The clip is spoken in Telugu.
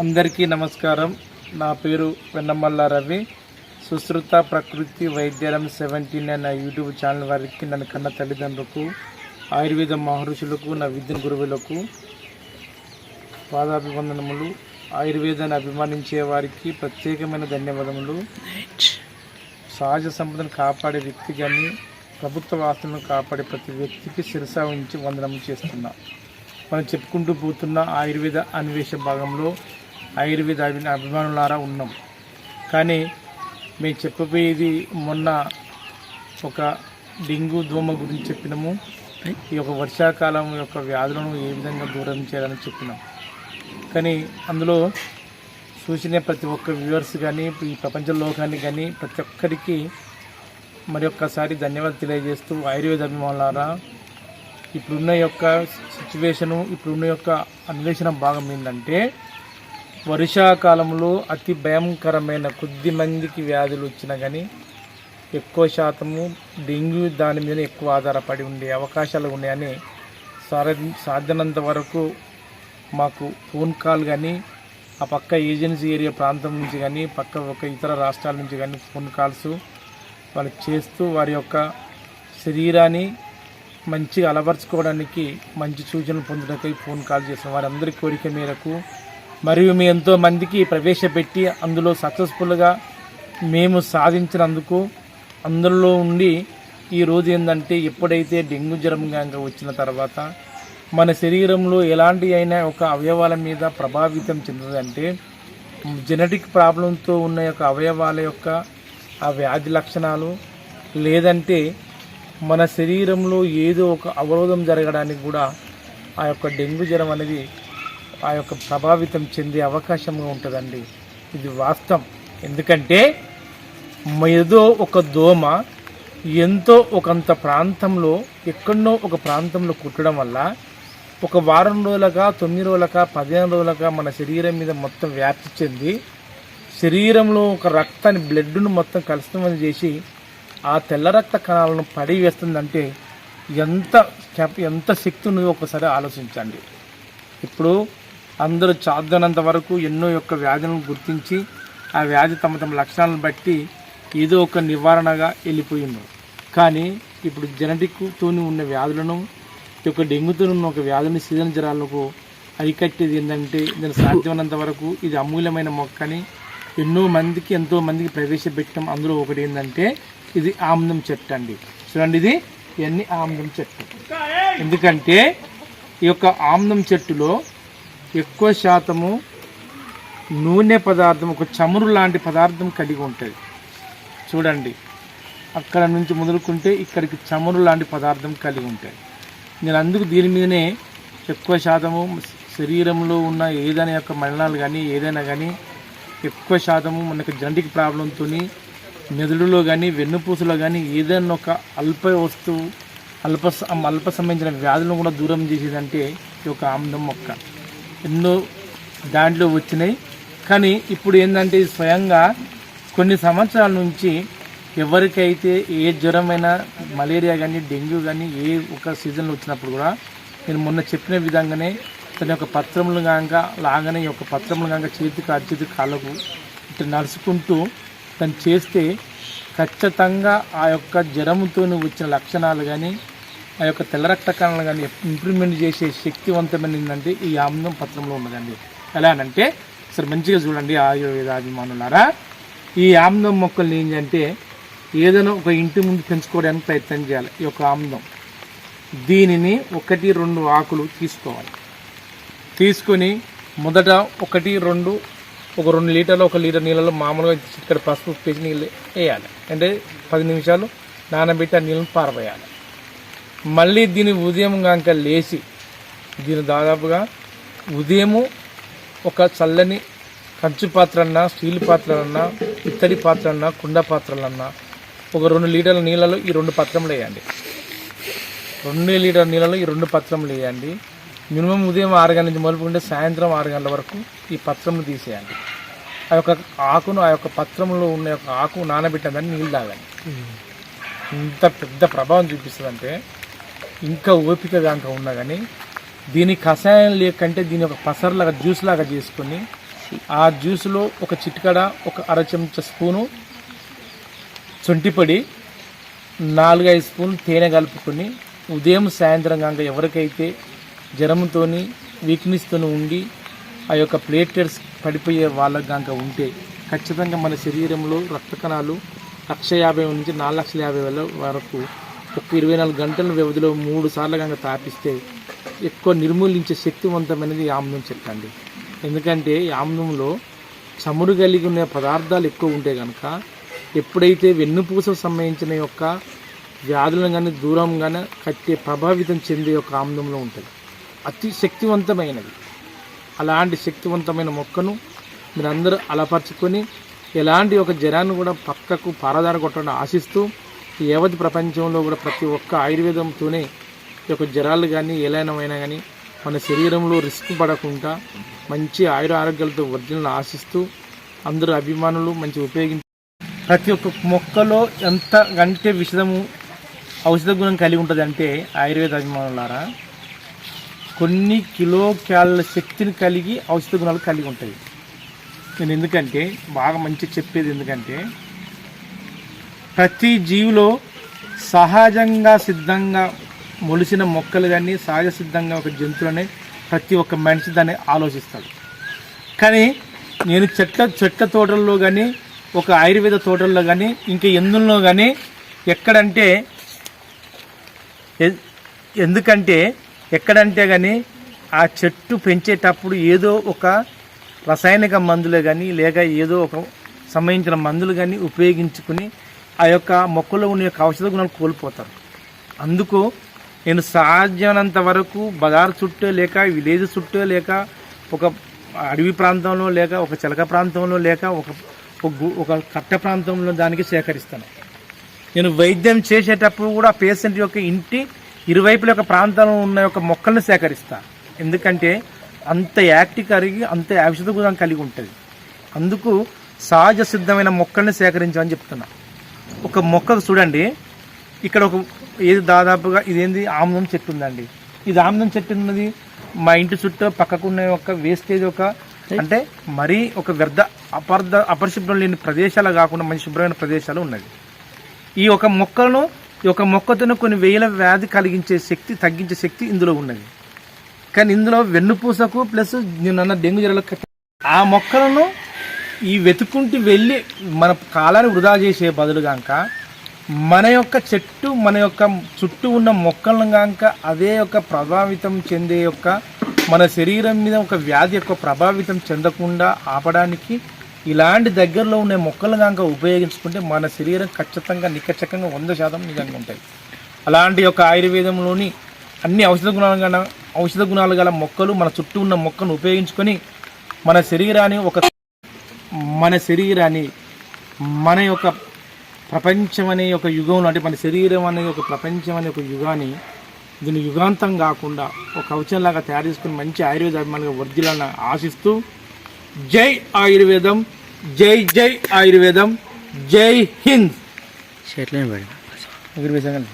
అందరికీ నమస్కారం. నా పేరు వెన్నమల్ల రవి. సుశ్రుత ప్రకృతి వైద్యరం సెవెంటీన్ అనే యూట్యూబ్ ఛానల్ వారికి నన్ను కన్న తల్లిదండ్రులకు ఆయుర్వేద మహర్షులకు నా విద్య గురువులకు పాదాభివందనములు. ఆయుర్వేదాన్ని అభిమానించే వారికి ప్రత్యేకమైన ధన్యవాదములు. సహజ సంపదను కాపాడే వ్యక్తి కానీ ప్రభుత్వ ఆస్తులను కాపాడే ప్రతి వ్యక్తికి శిరసా ఉంచి వందనం చేస్తున్నా. మనం చెప్పుకుంటూ పోతున్న ఆయుర్వేద అన్వేష భాగంలో ఆయుర్వేద అభిమానులారా ఉన్నాం. కానీ మేము చెప్పబోయేది మొన్న ఒక డెంగ్యూ దోమ గురించి చెప్పినాము. ఈ యొక్క వర్షాకాలం యొక్క వ్యాధులను ఏ విధంగా దూరం చేయాలని చెప్పినాం. కానీ అందులో చూసిన ప్రతి ఒక్క వ్యూవర్స్ కానీ ఈ ప్రపంచ లోకాన్ని కానీ ప్రతి ఒక్కరికి మరి ఒక్కసారి ధన్యవాదాలు తెలియజేస్తూ ఆయుర్వేద అభిమానులారా ఇప్పుడున్న యొక్క సిచ్యువేషను ఇప్పుడున్న యొక్క అన్వేషణ భాగం ఏంటంటే వర్షాకాలంలో అతి భయంకరమైన కొద్ది మందికి వ్యాధులు వచ్చినా కానీ ఎక్కువ శాతము డెంగ్యూ దాని మీద ఎక్కువ ఆధారపడి ఉండే అవకాశాలు ఉన్నాయని సార సాధ్యనంత వరకు మాకు ఫోన్ కాల్ కానీ ఆ పక్క ఏజెన్సీ ఏరియా ప్రాంతం నుంచి కానీ పక్క ఒక ఇతర రాష్ట్రాల నుంచి కానీ ఫోన్ కాల్స్ వాళ్ళు చేస్తూ వారి యొక్క శరీరాన్ని మంచిగా అలవర్చుకోవడానికి మంచి సూచనలు పొందడానికి ఫోన్ కాల్ చేసిన వారందరి కోరిక మేరకు మరియు మీ ఎంతో మందికి ప్రవేశపెట్టి అందులో సక్సెస్ఫుల్గా మేము సాధించినందుకు అందులో ఉండి ఈ రోజు ఏంటంటే ఎప్పుడైతే డెంగ్యూ జ్వరం కనుక వచ్చిన తర్వాత మన శరీరంలో ఎలాంటి అయినా ఒక అవయవాల మీద ప్రభావితం చెందదంటే జెనెటిక్ ప్రాబ్లంతో ఉన్న యొక్క అవయవాల యొక్క ఆ వ్యాధి లక్షణాలు లేదంటే మన శరీరంలో ఏదో ఒక అవరోధం జరగడానికి కూడా ఆ యొక్క డెంగ్యూ జ్వరం అనేది ఆ యొక్క ప్రభావితం చెందే అవకాశంగా ఉంటుందండి. ఇది వాస్తవం. ఎందుకంటే ఏదో ఒక దోమ ఎంతో ఒకంత ప్రాంతంలో ఎక్కడో ఒక ప్రాంతంలో కుట్టడం వల్ల ఒక వారం రోజులగా తొమ్మిది రోజులగా పదిహేను రోజులగా మన శరీరం మీద మొత్తం వ్యాప్తి చెంది శరీరంలో ఒక రక్తాన్ని బ్లడ్ను మొత్తం కలుషితమని చేసి ఆ తెల్ల రక్త కణాలను పడివేస్తుందంటే ఎంత ఎంత శక్తి ఉన్నదో ఒకసారి ఆలోచించండి. ఇప్పుడు అందరూ చాదనంత వరకు ఎన్నో యొక్క వ్యాధులను గుర్తించి ఆ వ్యాధి తమ తమ లక్షణాలను బట్టి ఏదో ఒక నివారణగా వెళ్ళిపోయింది కానీ ఇప్పుడు జెనటిక్తో ఉన్న వ్యాధులను ఈ యొక్క డెంగ్యూతో ఉన్న ఒక వ్యాధుని సీజన్ జ్వరాలకు అరికట్టేది ఏంటంటే దాని సాధ్యమైనంత వరకు ఇది అమూల్యమైన మొక్కని ఎన్నో మందికి ఎంతో మందికి ప్రవేశపెట్టడం అందులో ఒకటి ఏంటంటే ఇది ఆమ్లం చెట్టు అండి. చూడండి ఇది ఇవన్నీ ఆమ్లం చెట్టు. ఎందుకంటే ఈ యొక్క ఆమ్లం చెట్టులో ఎక్కువ శాతము నూనె పదార్థం ఒక చమురు లాంటి పదార్థం కలిగి ఉంటుంది చూడండి అక్కడ నుంచి మొదలుకుంటే ఇక్కడికి చమురు లాంటి పదార్థం కలిగి ఉంటాయి నేను అందుకు దీని మీదనే ఎక్కువ శాతము శరీరంలో ఉన్న ఏదైనా యొక్క మరణాలు కానీ ఏదైనా కానీ ఎక్కువ శాతము మనకు జెనటిక్ ప్రాబ్లంతో మెదడులో కానీ వెన్నుపూసలో కానీ ఏదైనా ఒక అల్ప వస్తువు అల్ప అల్ప సంబంధించిన వ్యాధులను కూడా దూరం చేసేదంటే ఈ యొక్క ఆమ్లం మొక్క ఎన్నో దాంట్లో వచ్చినాయి. కానీ ఇప్పుడు ఏంటంటే స్వయంగా కొన్ని సంవత్సరాల నుంచి ఎవరికైతే ఏ జ్వరమైనా మలేరియా కానీ డెంగ్యూ కానీ ఏ ఒక సీజన్లో వచ్చినప్పుడు కూడా నేను మొన్న చెప్పిన విధంగానే తన యొక్క పత్రములు కాక లాగానే ఈ యొక్క పత్రములు కాక చేతికి అర్చితి కాళ్ళకు ఇట్లా నడుచుకుంటూ తను చేస్తే ఖచ్చితంగా ఆ యొక్క జ్వరంతో వచ్చిన లక్షణాలు కానీ ఆ యొక్క తెల్ల రక్త కణాలు కానీ ఇంప్రూవ్మెంట్ చేసే శక్తివంతమైన ఏంటంటే ఈ ఆమ్లం పత్రంలో ఉన్నదండి. ఎలా అంటే సరే మంచిగా చూడండి ఆయుర్వేద అభిమానులారా. ఈ ఆమ్లం మొక్కల్ని ఏంటంటే ఏదైనా ఒక ఇంటి ముందు పెంచుకోవడానికి ప్రయత్నం చేయాలి ఈ యొక్క ఆమ్లం. దీనిని ఒకటి రెండు ఆకులు తీసుకోవాలి. తీసుకొని మొదట ఒకటి రెండు ఒక రెండు లీటర్లు ఒక లీటర్ నీళ్ళలో మామూలుగా ఇక్కడ పసుపు పేసి నీళ్ళు వేయాలి. అంటే పది నిమిషాలు నానబెట్టి ఆ నీళ్ళని పారబోయాలి. మళ్ళీ దీని ఉదయం కనుక లేచి దీని దాదాపుగా ఉదయము ఒక చల్లని కంచు పాత్ర అన్నా స్టీల్ పాత్రలన్నా ఇత్తడి పాత్ర అన్నా కుండ పాత్రలన్నా ఒక రెండు లీటర్ల నీళ్ళలో ఈ రెండు పత్రములు వేయండి. రెండు లీటర్ నీళ్ళలో ఈ రెండు పత్రములు వేయండి. మినిమం ఉదయం ఆరు గంటల నుంచి మొదలుకుంటే సాయంత్రం ఆరు గంటల వరకు ఈ పత్రములు తీసేయండి. ఆ యొక్క ఆకును ఆ యొక్క పత్రంలో ఉన్న యొక్క ఆకు నానబెట్టిన నీళ్ళు తాగండి. ఇంత పెద్ద ప్రభావం చూపిస్తుందంటే ఇంకా ఓపిక కనుక ఉన్నా కానీ దీని కషాయం లేకంటే దీని ఒక పసర్లాగా జ్యూస్ లాగా చేసుకొని ఆ జ్యూస్లో ఒక చిటికడ ఒక అర చెంచా స్పూను చొంటిపడి నాలుగైదు స్పూన్లు తేనె కలుపుకొని ఉదయం సాయంత్రం కనుక ఎవరికైతే జ్వరంతో వీక్నెస్తో ఉండి ఆ యొక్క ప్లేటెట్స్ పడిపోయే వాళ్ళకి కనుక ఉంటే ఖచ్చితంగా మన శరీరంలో రక్త కణాలు లక్ష యాభై నుంచి నాలుగు లక్షల యాభై వేల వరకు ఒక ఇరవై నాలుగు గంటల వ్యవధిలో మూడు సార్లు కనుక తాపిస్తే ఎక్కువ నిర్మూలించే శక్తివంతమైనది ఈ ఆమ్లం చెట్టు అండి. ఎందుకంటే ఈ ఆమ్లంలో చమురు కలిగి ఉన్న పదార్థాలు ఎక్కువ ఉంటే కనుక ఎప్పుడైతే వెన్నుపూసకు సంబంధించిన యొక్క వ్యాధులను కానీ దూరంగానే కట్టే ప్రభావితం చెందే యొక్క ఆమ్లంలో ఉంటుంది. అతి శక్తివంతమైనది. అలాంటి శక్తివంతమైన మొక్కను మీరందరూ అలపరుచుకొని ఎలాంటి ఒక జనాన్ని కూడా పక్కకు పారదార కొట్టడం ఆశిస్తూ యావత్ ప్రపంచంలో కూడా ప్రతి ఒక్క ఆయుర్వేదంతోనే ఈ యొక్క జ్వరాలు కానీ ఎలానమైనా కానీ మన శరీరంలో రిస్క్ పడకుండా మంచి ఆయుర ఆరోగ్యాలతో వర్జనలు ఆశిస్తూ అందరూ అభిమానులు మంచి ఉపయోగించి ప్రతి ఒక్క మొక్కలో ఎంత గంటే విషదము ఔషధ గుణం కలిగి ఉంటుంది అంటే ఆయుర్వేద అభిమానులారా కొన్ని కిలో క్యాల శక్తిని కలిగి ఔషధ గుణాలు కలిగి ఉంటాయి నేను ఎందుకంటే బాగా మంచి చెప్పేది ఎందుకంటే ప్రతి జీవిలో సహజంగా సిద్ధంగా మొలిసిన మొక్కలు కానీ సహజ సిద్ధంగా ఒక జంతువులని ప్రతి ఒక్క మనిషి దాన్ని ఆలోచిస్తాడు. కానీ నేను చెట్ల చెట్ల తోటల్లో కానీ ఒక ఆయుర్వేద తోటల్లో కానీ ఇంకా ఎందులో కానీ ఎక్కడంటే ఎందుకంటే ఎక్కడంటే కానీ ఆ చెట్టు పెంచేటప్పుడు ఏదో ఒక రసాయనిక మందులే కానీ లేక ఏదో ఒక సంబంధించిన మందులు కానీ ఉపయోగించుకుని ఆ యొక్క మొక్కలో ఉన్న యొక్క ఔషధ గుణాలు కోల్పోతారు. అందుకు నేను సాధ్యమైనంత వరకు బజార్ చుట్టూ లేక విలేజ్ చుట్టూ లేక ఒక అడవి ప్రాంతంలో లేక ఒక చిలక ప్రాంతంలో లేక ఒక ఒక ఒక కట్ట ప్రాంతంలో దానికి సేకరిస్తాను. నేను వైద్యం చేసేటప్పుడు కూడా పేషెంట్ యొక్క ఇంటి ఇరువైపుల యొక్క ప్రాంతంలో ఉన్న యొక్క మొక్కలను సేకరిస్తా. ఎందుకంటే అంత యాక్టి కరిగి అంత ఔషధ గుణం కలిగి ఉంటుంది. అందుకు సహజ సిద్ధమైన మొక్కల్ని సేకరించమని చెప్తున్నా. ఒక మొక్కకు చూడండి. ఇక్కడ ఒక ఏది దాదాపుగా ఇదేంది? ఆమ్లం చెట్టు ఉందండి. ఇది ఆమ్లం చెట్టు ఉన్నది మా ఇంటి చుట్టూ పక్కకున్న ఒక వేస్టేజ్ ఒక అంటే మరీ ఒక వ్యర్థ అపర్ధ అపరిశుభ్రం లేని ప్రదేశాలు కాకుండా మంచి శుభ్రమైన ప్రదేశాలు ఉన్నది. ఈ ఒక మొక్కలను ఈ ఒక మొక్కతోనే కొన్ని వేల వ్యాధి కలిగించే శక్తి తగ్గించే శక్తి ఇందులో ఉన్నది. కానీ ఇందులో వెన్నుపూసకు ప్లస్ నేను అన్న డెంగ్యూ జ్వరాలకు ఆ మొక్కలను ఈ వెతుకుంటూ వెళ్ళి మన కాలాన్ని వృధా చేసే బదులు గాక మన యొక్క చెట్టు మన యొక్క చుట్టూ ఉన్న మొక్కలను గాక అదే యొక్క ప్రభావితం చెందే యొక్క మన శరీరం మీద ఒక వ్యాధి యొక్క ప్రభావితం చెందకుండా ఆపడానికి ఇలాంటి దగ్గరలో ఉన్న మొక్కలు కనుక ఉపయోగించుకుంటే మన శరీరం ఖచ్చితంగా నిఖచ్చితంగా వంద శాతం నిజంగా ఉంటాయి. అలాంటి యొక్క ఆయుర్వేదంలోని అన్ని ఔషధ గుణాలు గల ఔషధ గుణాలు గల మొక్కలు మన చుట్టూ ఉన్న మొక్కను ఉపయోగించుకొని మన శరీరాన్ని ఒక మన శరీరాన్ని మన యొక్క ప్రపంచం అనే ఒక యుగంలో అంటే మన శరీరం అనే ఒక ప్రపంచం అనే ఒక యుగాన్ని దీని యుగాంతం కాకుండా ఒక కవచంలాగా తయారు చేసుకుని మంచి ఆయుర్వేద అభిమానులుగా వర్ధిల్లాలని ఆశిస్తూ జై ఆయుర్వేదం జై జై ఆయుర్వేదం జై హింద్. పెడదాం ఎగురు వేసాం